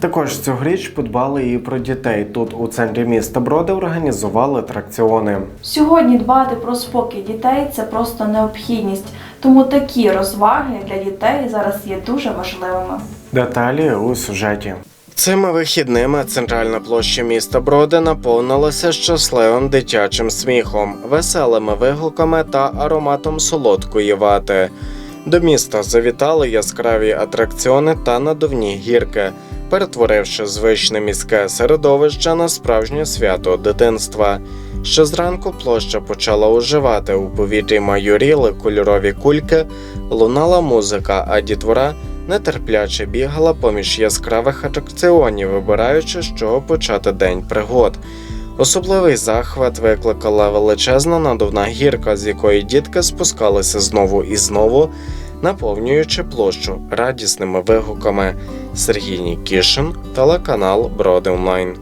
Також цьогоріч подбали і про дітей. Тут у центрі міста Броди організували атракціони. Сьогодні дбати про спокій дітей це просто необхідність, тому такі розваги для дітей зараз є дуже важливими. Деталі у сюжеті. Цими вихідними центральна площа міста Броди наповнилася щасливим дитячим сміхом, веселими вигуками та ароматом солодкої вати. До міста завітали яскраві атракціони та надувні гірки, перетворивши звичне міське середовище на справжнє свято дитинства. Ще зранку площа почала оживати у повітрі майоріли кольорові кульки, лунала музика, а дітвора нетерпляче бігала поміж яскравих атракціонів, вибираючи, з чого почати день пригод. Особливий захват викликала величезна надувна гірка, з якої дітки спускалися знову і знову, наповнюючи площу радісними вигуками. Сергій Нікішин, телеканал Броди Онлайн.